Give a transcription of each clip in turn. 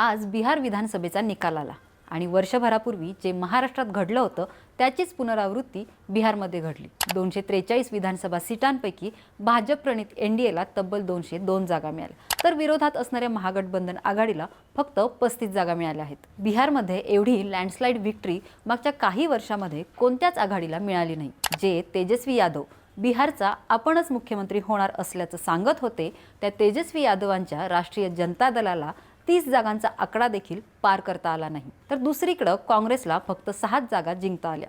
आज बिहार विधानसभेचा निकाल आला. आणि वर्षभरापूर्वी जे महाराष्ट्रात घडलं होतं त्याचीच पुनरावृत्ती बिहारमध्ये घडली. दोनशे त्रेचाळीस विधानसभा सीटांपैकी भाजप प्रणित एन डी एला तब्बल दोनशे दोन जागा मिळाल्या. तर विरोधात असणाऱ्या महागठबंधन आघाडीला फक्त पस्तीस जागा मिळाल्या आहेत. बिहारमध्ये एवढी लँडस्लाईड व्हिक्टरी मागच्या काही वर्षामध्ये कोणत्याच आघाडीला मिळाली नाही. जे तेजस्वी यादव बिहारचा आपणच मुख्यमंत्री होणार असल्याचं सांगत होते त्या तेजस्वी यादवांच्या राष्ट्रीय जनता दलाला तीस जागांचा आकडा देखील पार करता आला नाही. तर दुसरीकडं काँग्रेसला फक्त सहाच जागा जिंकता आल्या.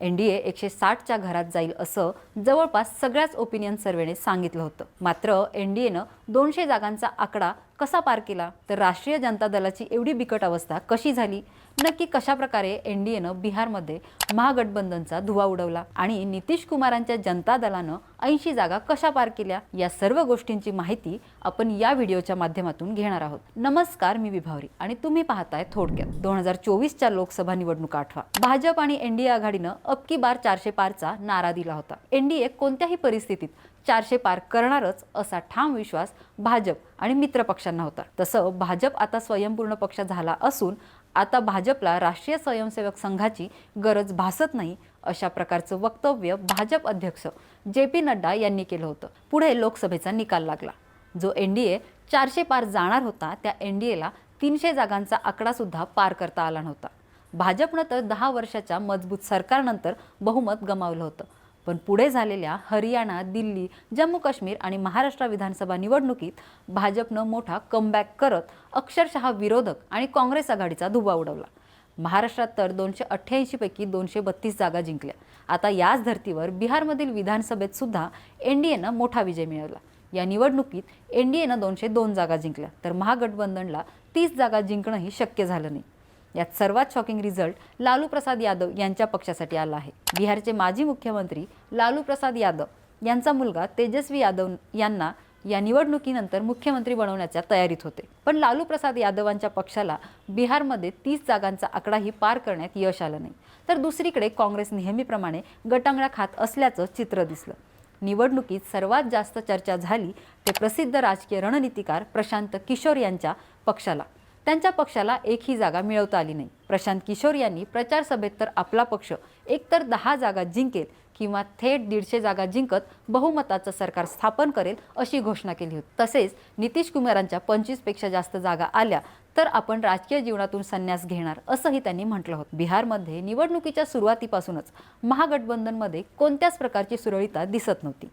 एन डी ए एकशे साठच्या घरात जाईल असं जवळपास सगळ्याच ओपिनियन सर्वेने सांगितलं होतं. मात्र एन डी एनं दोनशे जागांचा आकडा कसा पार केला? तर राष्ट्रीय जनता दलाची एवढी बिकट अवस्था कशी झाली? नक्की कशा प्रकारे एन डी एनं बिहारमध्ये महागठबंधनचा धुवा उडवला आणि नितीश कुमारांच्या जनता दलानं ऐंशी जागा कशा पार केल्या या सर्व गोष्टींची माहिती आपण या व्हिडिओच्या माध्यमातून घेणार आहोत. नमस्कार मी विभावरी आणि तुम्ही पाहताय थोडक्यात. दोन हजार चोवीसच्या लोकसभा निवडणुका आठवा. भाजप आणि एनडीए आघाडीनं अबकी बार चारशे पारचा नारा दिला होता. एनडीए कोणत्याही परिस्थितीत चारशे पार करणारच असा ठाम विश्वास भाजप आणि मित्र पक्षांना होता. तसं भाजप आता स्वयंपूर्ण पक्ष झाला असून आता भाजपला राष्ट्रीय स्वयंसेवक संघाची गरज भासत नाही अशा प्रकारचं वक्तव्य भाजप अध्यक्ष जे पी नड्डा यांनी केलं होतं. पुढे लोकसभेचा निकाल लागला. जो एन डी ए चारशे पार जाणार होता त्या एन डी एला तीनशे जागांचा आकडासुद्धा पार करता आला नव्हता. भाजपनं तर दहा वर्षाच्या मजबूत सरकारनंतर बहुमत गमावलं होतं. पण पुढे झालेल्या हरियाणा दिल्ली जम्मू काश्मीर आणि महाराष्ट्र विधानसभा निवडणुकीत भाजपनं मोठा कमबॅक करत अक्षरशः विरोधक आणि काँग्रेस आघाडीचा धुवा उडवला. महाराष्ट्रात तर दोनशे अठ्ठ्याऐंशीपैकी दोनशे बत्तीस जागा जिंकल्या. आता याच धर्तीवर बिहारमधील विधानसभेत सुद्धा एन डी एनं मोठा विजय मिळवला. या निवडणुकीत एन डी एनं दोनशे दोन जागा जिंकल्या. तर महागठबंधनला तीस जागा जिंकणंही शक्य झालं नाही. यात सर्वात शॉकिंग रिझल्ट लालू प्रसाद यादव यांच्या पक्षासाठी आला आहे. बिहारचे माजी मुख्यमंत्री लालू प्रसाद यादव यांचा मुलगा तेजस्वी यादव यांना या निवडणुकीनंतर मुख्यमंत्री बनवण्याच्या तयारीत होते. पण लालू प्रसाद यादवांच्या पक्षाला बिहारमध्ये तीस जागांचा आकडाही पार करण्यात यश आलं नाही. तर दुसरीकडे काँग्रेस नेहमीप्रमाणे गटांगळा खात असल्याचं चित्र दिसलं. निवडणुकीत सर्वात जास्त चर्चा झाली ते प्रसिद्ध राजकीय रणनीतिकार प्रशांत किशोर यांच्या पक्षाला. त्यांच्या पक्षाला एकही जागा मिळवता आली नाही. प्रशांत किशोर यांनी प्रचार सभेत तर आपला पक्ष एकतर दहा जागा जिंकेल किंवा थेट दीडशे जागा जिंकत बहुमताचं सरकार स्थापन करेल अशी घोषणा केली होती. तसेच नितीश कुमारांच्या पंचवीसपेक्षा जास्त जागा आल्या तर आपण राजकीय जीवनातून संन्यास घेणार असंही त्यांनी म्हटलं होतं. बिहारमध्ये निवडणुकीच्या सुरुवातीपासूनच महागठबंधनमध्ये कोणत्याच प्रकारची सुरळीता दिसत नव्हती.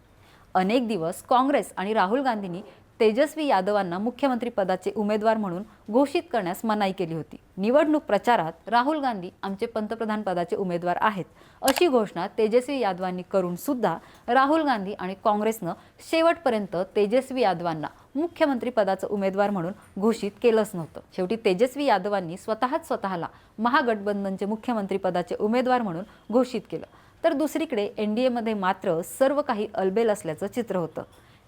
अनेक दिवस काँग्रेस आणि राहुल गांधींनी तेजस्वी यादवांना मुख्यमंत्री पदाचे उमेदवार म्हणून घोषित करण्यास मनाई केली होती. निवडणूक प्रचारात राहुल गांधी आमचे पंतप्रधान पदाचे उमेदवार आहेत. अशी घोषणा तेजस्वी यादवांनी करून सुद्धा राहुल गांधी आणि काँग्रेसनं शेवटपर्यंत तेजस्वी यादवांना मुख्यमंत्री पदाचं उमेदवार म्हणून घोषित केलंच नव्हतं. शेवटी तेजस्वी यादवांनी स्वतःच स्वतःला महागठबंधनचे मुख्यमंत्री पदाचे उमेदवार म्हणून घोषित केलं. तर दुसरीकडे एन डी एमध्ये मात्र सर्व काही अलबेल असल्याचं चित्र होतं.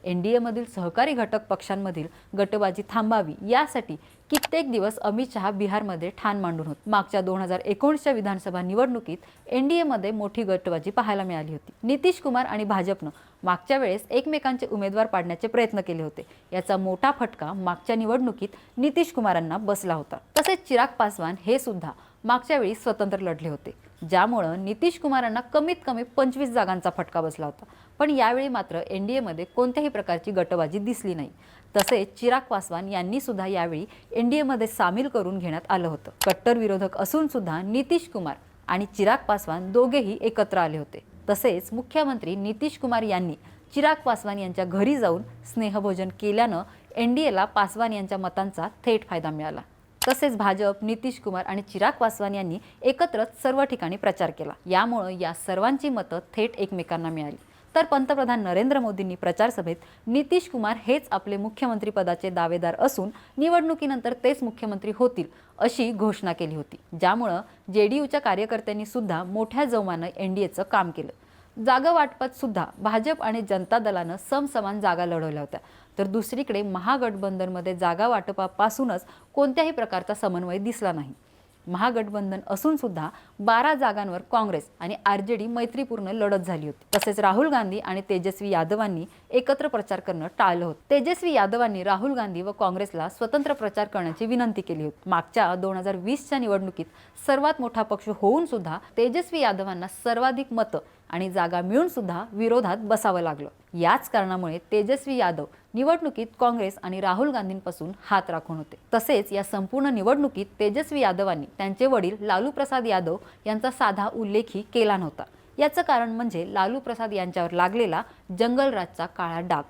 एन डी एमधील सहकारी घटक पक्षांमधील गटबाजी थांबावी यासाठी कित्येक दिवस अमित शहा बिहारमध्ये ठाण मांडून होते. मागच्या दोन हजार एकोणीसच्या विधानसभा निवडणुकीत एन डी एमध्ये मोठी गटबाजी पाहायला मिळाली होती. नितीश कुमार आणि भाजपनं मागच्या वेळेस एकमेकांचे उमेदवार पाडण्याचे प्रयत्न केले होते. याचा मोठा फटका मागच्या निवडणुकीत नितीश कुमारांना बसला होता. तसेच चिराग पासवान हे सुद्धा मागच्या वेळी स्वतंत्र लढले होते. ज्यामुळं नितीश कुमारांना कमीत कमी पंचवीस जागांचा फटका बसला होता. पण यावेळी मात्र एन डी एमध्ये कोणत्याही प्रकारची गटबाजी दिसली नाही. तसेच चिराग पासवान यांनी सुद्धा यावेळी एन डी एमध्ये सामील करून घेण्यात आलं होतं. कट्टर विरोधक असून सुद्धा नितीश कुमार आणि चिराग पासवान दोघेही एकत्र आले होते. तसेच मुख्यमंत्री नितीश कुमार यांनी चिराग पासवान यांच्या घरी जाऊन स्नेहभोजन केल्यानं एन डी एला पासवान यांच्या मतांचा थेट फायदा मिळाला. तसेच भाजप नितीश कुमार आणि चिराग पासवान यांनी एकत्रच सर्व ठिकाणी प्रचार केला. यामुळं या सर्वांची मतं थेट एकमेकांना मिळाली. तर पंतप्रधान नरेंद्र मोदींनी प्रचार सभेत नितीश कुमार हेच आपले मुख्यमंत्रीपदाचे दावेदार असून निवडणुकीनंतर तेच मुख्यमंत्री होतील अशी घोषणा केली होती. ज्यामुळं जे डी यूच्या कार्यकर्त्यांनी सुद्धा मोठ्या जोमानं एन डी एचं काम केलं. जागा वाटपात सुद्धा भाजप आणि जनता दलानं समसमान जागा लढवल्या होत्या. तर दुसरीकडे महागठबंधनमध्ये जागा वाटपापासूनच कोणत्याही प्रकारचा समन्वय दिसला नाही. महागठबंधन असून सुद्धा बारा जागांवर काँग्रेस आणि आर जे डी मैत्रीपूर्ण लढत झाली होती. तसेच राहुल गांधी आणि तेजस्वी यादवांनी एकत्र प्रचार करणं टाळलं होतं. तेजस्वी यादवांनी राहुल गांधी व काँग्रेसला स्वतंत्र प्रचार करण्याची विनंती केली होती. मागच्या दोन हजार वीसच्या निवडणुकीत सर्वात मोठा पक्ष होऊन सुद्धा तेजस्वी यादवांना सर्वाधिक मतं आणि जागा मिळून सुद्धा विरोधात बसावं लागलं. याच कारणामुळे तेजस्वी यादव निवडणुकीत काँग्रेस आणि राहुल गांधींपासून हात राखून होते. तसेच या संपूर्ण निवडणुकीत तेजस्वी यादवांनी त्यांचे वडील लालू प्रसाद यादव यांचा साधा उल्लेखही केला नव्हता. याचं कारण म्हणजे लालू प्रसाद यांच्यावर लागलेला जंगलराजचा काळा डाग.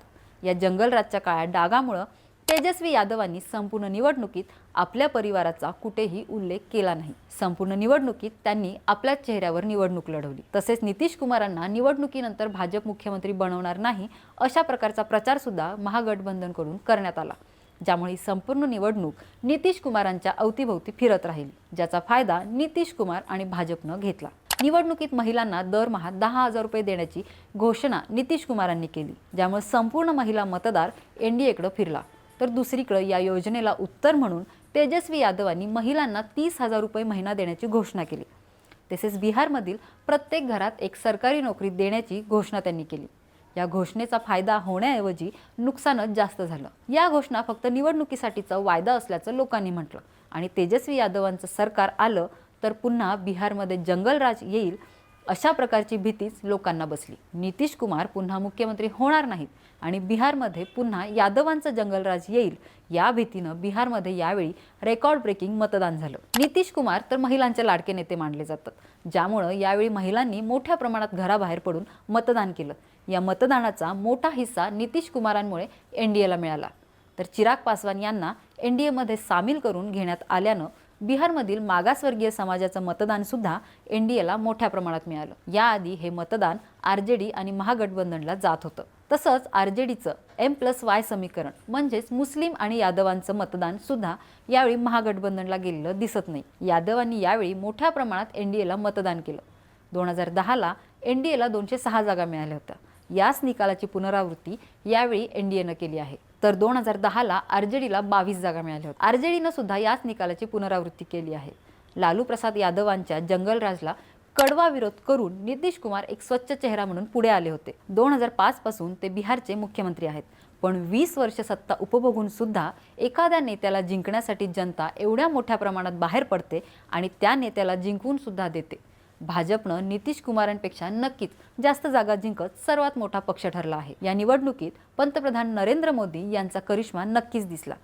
या जंगलराजच्या काळ्या डागामुळं तेजस्वी यादवांनी संपूर्ण निवडणुकीत आपल्या परिवाराचा कुठेही उल्लेख केला नाही. संपूर्ण निवडणुकीत त्यांनी आपल्याच चेहऱ्यावर निवडणूक लढवली. तसेच नितीश कुमारांना निवडणुकीनंतर भाजप मुख्यमंत्री बनवणार नाही अशा प्रकारचा प्रचार सुद्धा महागठबंधनकडून करण्यात आला ज्यामुळे संपूर्ण निवडणूक नितीश कुमारांच्या अवतीभोवती फिरत राहिली ज्याचा फायदा नितीश कुमार आणि भाजपनं घेतला. निवडणुकीत महिलांना दरमहा दहा हजार रुपये देण्याची घोषणा नितीश कुमारांनी केली ज्यामुळे संपूर्ण महिला मतदार एनडीएकडे फिरला. तर दुसरीकडं या योजनेला उत्तर म्हणून तेजस्वी यादवांनी महिलांना तीस हजार रुपये महिना देण्याची घोषणा केली. तसेच बिहारमधील प्रत्येक घरात एक सरकारी नोकरी देण्याची घोषणा त्यांनी केली. या घोषणेचा फायदा होण्याऐवजी नुकसानच जास्त झालं. या घोषणा फक्त निवडणुकीसाठीचा वायदा असल्याचं लोकांनी म्हटलं. आणि तेजस्वी यादवांचं सरकार आलं तर पुन्हा बिहारमध्ये जंगलराज येईल अशा प्रकारची भीतीच लोकांना बसली. नितीश कुमार पुन्हा मुख्यमंत्री होणार नाहीत आणि बिहारमध्ये पुन्हा यादवांचं जंगलराज येईल या भीतीनं बिहारमध्ये यावेळी रेकॉर्ड ब्रेकिंग मतदान झालं. नितीश कुमार तर महिलांचे लाडके नेते मानले जातात ज्यामुळं यावेळी महिलांनी मोठ्या प्रमाणात घराबाहेर पडून मतदान केलं. या मतदानाचा मोठा हिस्सा नितीश कुमारांमुळे एन डी एला मिळाला. तर चिराग पासवान यांना एन डी एमध्ये सामील करून घेण्यात आल्यानं बिहारमधील मागासवर्गीय समाजाचं मतदान सुद्धा एन डी एला मोठ्या प्रमाणात मिळालं. याआधी हे मतदान आर जे डी आणि महागठबंधनला जात होतं. तसंच R J डीचं M plus y समीकरण म्हणजेच मुस्लिम आणि यादवांचं मतदान सुद्धा यावेळी महागठबंधनला गेलेलं दिसत नाही. यादवांनी यावेळी मोठ्या प्रमाणात एन डी एला मतदान केलं. दोन हजार दहाला एन डी एला दोनशे सहा जागा मिळाल्या होत्या. याच निकालाची पुनरावृत्ती यावेळी एन डी केली आहे. तर दोन हजार दहाला आर जे डीला बावीस जागा मिळाल्या होत्या. आर जे सुद्धा याच निकालाची पुनरावृत्ती केली आहे. लालू प्रसाद यादवांच्या जंगलराजला कडवा विरोध करून नितीश कुमार एक स्वच्छ चेहरा म्हणून पुढे आले होते. दोन हजार पाच पासून ते बिहारचे मुख्यमंत्री आहेत. पण वीस वर्ष सत्ता उपभोगून सुद्धा एखाद्या नेत्याला जिंकण्यासाठी जनता एवढ्या मोठ्या प्रमाणात बाहेर पडते आणि त्या नेत्याला जिंकून सुद्धा देते. भाजपनं नितीश कुमारांपेक्षा नक्कीच जास्त जागा जिंकत सर्वात मोठा पक्ष ठरला आहे. या निवडणुकीत पंतप्रधान नरेंद्र मोदी यांचा करिश्मा नक्कीच दिसला.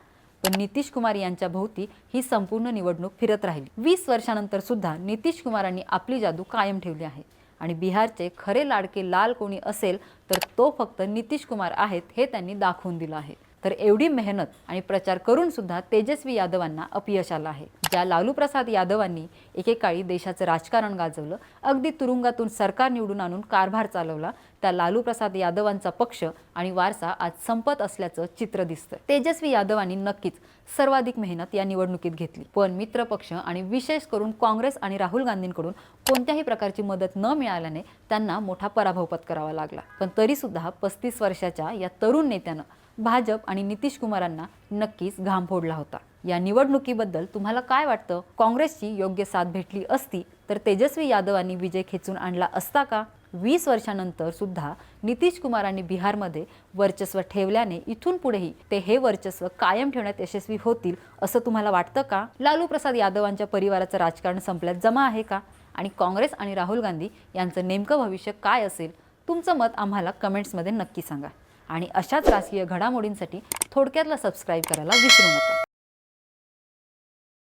पण नितीश कुमार यांच्या भोवती ही संपूर्ण निवडणूक फिरत राहिली. वीस वर्षानंतर सुद्धा नितीश कुमारांनी आपली जादू कायम ठेवली आहे. आणि बिहारचे खरे लाडके लाल कोणी असेल तर तो फक्त नितीश कुमार आहेत हे त्यांनी दाखवून दिलं आहे. तर एवढी मेहनत आणि प्रचार करून सुद्धा तेजस्वी यादवांना अपयश आलं आहे. ज्या लालूप्रसाद यादवांनी एकेकाळी देशाचं राजकारण गाजवलं अगदी तुरुंगातून सरकार निवडून आणून कारभार चालवला त्या लालूप्रसाद यादवांचा पक्ष आणि वारसा आज संपत असल्याचं चित्र दिसतं तेजस्वी यादवांनी नक्कीच सर्वाधिक मेहनत या निवडणुकीत घेतली. पण मित्र पक्ष आणि विशेष करून काँग्रेस आणि राहुल गांधींकडून कोणत्याही प्रकारची मदत न मिळाल्याने त्यांना मोठा पराभव पत्करावा लागला. पण तरी सुद्धा पस्तीस वर्षाच्या या तरुण नेत्यानं भाजप आणि नितीश कुमारांना नक्कीच घाम फोडला होता. या निवडणुकीबद्दल तुम्हाला काय वाटतं? काँग्रेसची योग्य साथ भेटली असती तर तेजस्वी यादवांनी विजय खेचून आणला असता का? वीस वर्षानंतर सुद्धा नितीश कुमारांनी बिहारमध्ये वर्चस्व ठेवल्याने इथून पुढेही ते हे वर्चस्व कायम ठेवण्यात यशस्वी होतील असं तुम्हाला वाटतं का? लालू प्रसाद यादवांच्या परिवाराचं राजकारण संपल्यात जमा आहे का? आणि काँग्रेस आणि राहुल गांधी यांचं नेमकं भविष्य काय असेल? तुमचं मत आम्हाला कमेंट्समध्ये नक्की सांगा. आणि अशाच राजकीय घडामोडींसाठी थोडक्यातला सबस्क्राईब करायला विसरू नका.